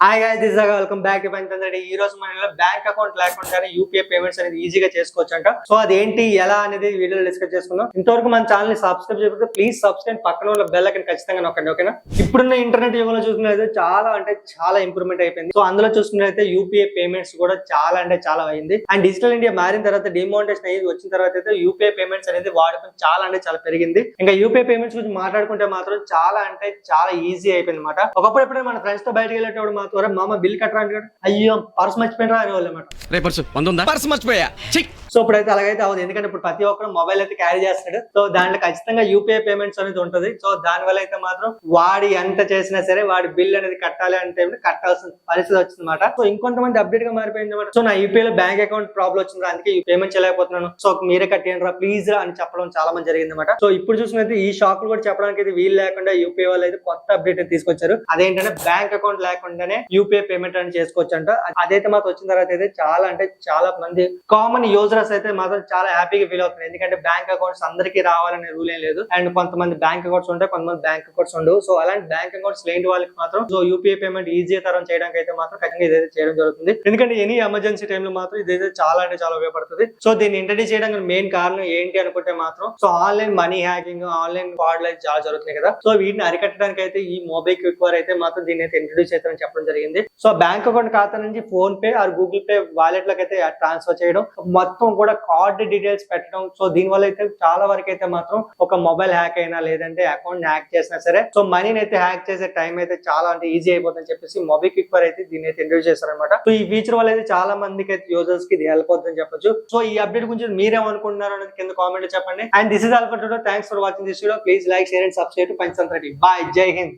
Hi guys this welcome back పంచండి ఈ రోజు మన బ్యాంక్ అకౌంట్ లేకుండానే యూపీఐ పేమెంట్స్ అనేది ఈజీగా చేసుకోవచ్చు అంట సో అదేంటి ఎలా అనేది వీడియోలో డిస్కస్ చేసుకుందాం. ఇంతవరకు మన ఛానల్ని సబ్స్క్రైబ్ చేయకపోతే ప్లీజ్ సబ్స్క్రైబ్ పక్కన ఉన్న బెల్ అక్కడ ఖచ్చితంగా నొక్కండి ఓకేనా ఇప్పుడున్న ఇంటర్నెట్ యుగంలో చూసుకున్నట్లయితే చాలా అంటే చాలా ఇంప్రూవ్మెంట్ అయిపోయింది. సో అందులో చూసుకున్నట్లయితే యూపీఐ పేమెంట్స్ కూడా చాలా అంటే చాలా అయింది. అండ్ డిజిటల్ ఇండియా మారిన తర్వాత డిమానిటేషన్ అయ్యి వచ్చిన తర్వాత అయితే యూపీఐ పేమెంట్స్ అనేది వాడకం చాలా అంటే చాలా పెరిగింది. ఇంకా యూపీఐ పేమెంట్స్ గురించి మాట్లాడుకుంటే మాత్రం చాలా అంటే చాలా ఈజీ అయిపోయింది అనమాట ఒకప్పుడు ఎప్పుడైనా మన ఫ్రెండ్స్తో బయటకు వెళ్ళేటప్పుడు "ఒరే మామ బిల్ కట్టరా అంటే అయ్యో పర్స్ మర్చిపోయినరా అనేవాళ్ళు అనమాట రే పర్సు వంద పర్సు మర్చిపోయా! సో ఇప్పుడైతే అలాగైతే అవుతుంది ఎందుకంటే ఇప్పుడు ప్రతి ఒక్కరు మొబైల్ అయితే క్యారీ చేస్తాడు సో దాంట్లో ఖచ్చితంగా యూపీఐ పేమెంట్స్ అనేది ఉంటుంది. సో దాని వల్ల అయితే మాత్రం వాడి ఎంత చేసినా సరే వాడి బిల్ అనేది కట్టాలి అంటే కట్టాల్సిన పరిస్థితి వచ్చిందన్నమాట. సో ఇంకొంతమంది అప్డేట్గా మారిపోయింది అనమాట సో నా యూపీఐ లో బ్యాంక్ అకౌంట్ ప్రాబ్లం వచ్చింది అందుకే ఈ పేమెంట్ చేయలేకపోతున్నాను. సో మీరే కట్టేయండి రా ప్లీజ్ రా అని చెప్పడం చాలా మంది జరిగింది అనమాట సో ఇప్పుడు చూసినట్టు ఈ షాపులు కూడా చెప్పడానికి అయితే వీలు లేకుండా యూపీఐ వాళ్ళు అయితే కొత్త అప్డేట్ తీసుకొచ్చారు. అదేంటంటే బ్యాంక్ అకౌంట్ లేకుండానే యూపీఐ పేమెంట్ అని చేసుకోవచ్చు అంట అదైతే మాకు వచ్చిన తర్వాత అయితే చాలా అంటే చాలా మంది కామన్ యూజర్స్ అయితే మాత్రం చాలా హ్యాపీగా ఫీల్ అవుతున్నారు. ఎందుకంటే బ్యాంక్ అకౌంట్స్ అందరికీ రావాలనే రూల్ ఏం లేదు. అండ్ కొంతమంది బ్యాంక్ అకౌంట్స్ ఉంటాయి కొంతమంది బ్యాంక్ అకౌంట్స్ ఉండవు. సో అలాంటి బ్యాంక్ అకౌంట్స్ లేని వాళ్ళకి మాత్రం సో యూపీఐ పేమెంట్ ఈజీ తరం చేయడానికి అయితే మాత్రం ఖచ్చితంగా ఇదైతే చేయడం జరుగుతుంది. ఎందుకంటే ఎనీ ఎమర్జెన్సీ టైంలో మాత్రం ఇదైతే చాలా అంటే చాలా ఉపయోగపడుతుంది. సో దీన్ని ఇంట్రడ్యూస్ చేయడానికి మెయిన్ కారణం ఏంటి అనుకుంటే మాత్రం so online money hacking online fraud అయితే చాలా జరుగుతున్నాయి కదా. సో వీటిని అరికట్టడానికి అయితే ఈ మొబైల్ క్విక్ వార్ అయితే మాత్రం దీన్ని అయితే ఇంట్రడ్యూస్ చేస్తారని చెప్పడం జరిగింది. సో బ్యాంక్ అకౌంట్ ఖాతా నుంచి PhonePe or Google Pay wallet లకి అయితే ట్రాన్స్ఫర్ చేయడం మొత్తం కూడా కార్డ్ డీటెయిల్స్ పెట్టడం. సో దీని వల్ల అయితే చాలా వరకు అయితే మాత్రం ఒక మొబైల్ హ్యాక్ అయినా లేదంటే అకౌంట్ హ్యాక్ చేసినా సరే సో మనీని అయితే హ్యాక్ చేసే టైం అయితే చాలా అంటే ఈజీ అయిపోతుందని చెప్పేసి మొబిక్విక్ వారు అయితే దీన్ని అయితే ఇంట్రడ్యూస్ చేస్తారనమాట సో ఈ ఫీచర్ వల్ల అయితే చాలా మందికి అయితే యూజర్స్కి ఇది హెల్ప్ అవుతుందని చెప్పొచ్చు. సో ఈ అప్డేట్ గురించి మీరేమనుకుంటున్నారు అనేది కింద కామెంట్ చెప్పండి. And this is all for today thanks for watching this video please like share and subscribe పంచంత్రెడ్డి bye జై హింద్